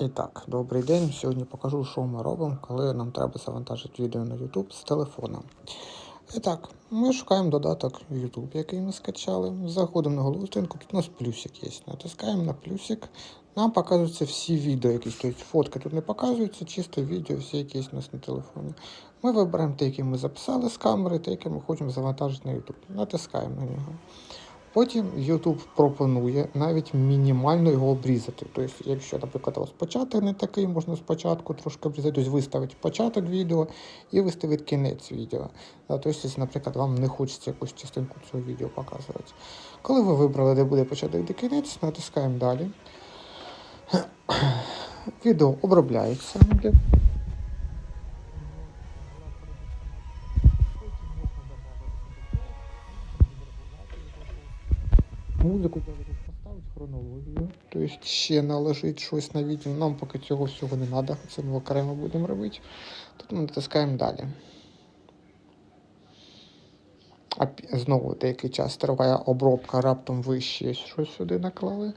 І так, добрий день. Сьогодні покажу, що ми робимо, коли нам треба завантажити відео на YouTube з телефона. І так, ми шукаємо додаток YouTube, який ми скачали. Заходимо на голову сторінку, тут у нас плюсик є. Натискаємо на плюсик. Нам показуються всі відео, якісь, тобто фотки тут не показуються, чисто відео, всі якісь у нас на телефоні. Ми вибираємо те, які ми записали з камери, те, яке ми хочемо завантажити на YouTube. Натискаємо на нього. Потім YouTube пропонує навіть мінімально його обрізати. Тобто, якщо, наприклад, у вас початок не такий, можна спочатку трошки обрізати, тобто виставити початок відео і виставити кінець відео. Тобто, наприклад, вам не хочеться якусь частинку цього відео показувати. Коли ви вибрали, де буде початок де кінець, натискаємо далі. Відео обробляється. Музику треба тут поставити хронологію, тобто ще наложити щось на відео. Нам поки цього всього не треба, це ми окремо будемо робити. Тут ми натискаємо далі. А знову деякий час триває обробка, раптом ви ще щось сюди наклали.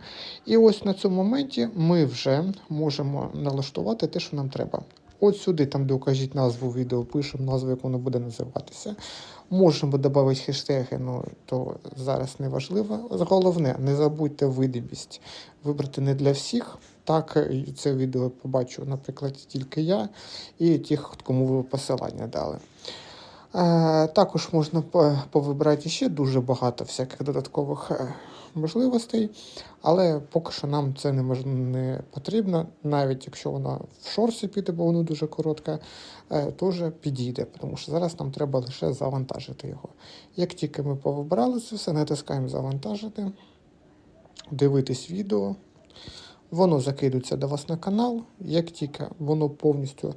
І ось на цьому моменті ми вже можемо налаштувати те, що нам треба. От сюди, там, де укажіть назву відео, пишемо назву, як воно буде називатися. Можемо додати хештеги, ну то зараз не важливо. Головне, не забудьте видимість вибрати не для всіх. Так, це відео побачу, наприклад, тільки я і тих, кому ви посилання дали. Е, Також можна по- повибирати ще дуже багато всяких додаткових е, можливостей, але поки що нам це не, потрібно, навіть якщо вона в шорсі піде, бо вона дуже коротка, е, теж підійде, тому що зараз нам треба лише завантажити його. Як тільки ми повибирали це все, натискаємо завантажити, дивитись відео. Воно закидується до вас на канал. Як тільки воно повністю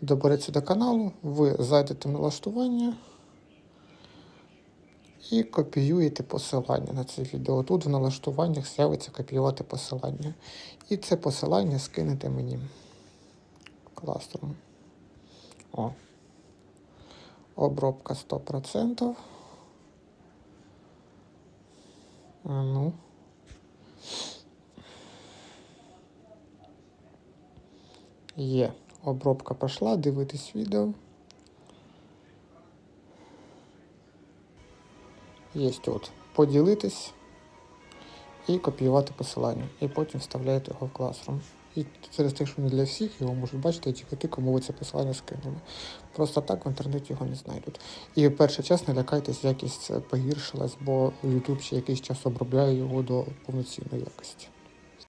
добереться до каналу, ви зайдете в налаштування і копіюєте посилання на це відео. Тут в налаштуваннях з'явиться копіювати посилання. І це посилання скинете мені кластером. О. Обробка 100%. А ну. Є. Обробка пішла, дивитись відео. Є тут поділитись і копіювати посилання. І потім вставляєте його в Classroom. І через те, що не для всіх, його можуть бачити тільки ті, кому ви це посилання скинули. Просто так в інтернеті його не знайдуть. І перший час не лякайтесь, якість погіршилась, бо YouTube ще якийсь час обробляє його до повноцінної якості.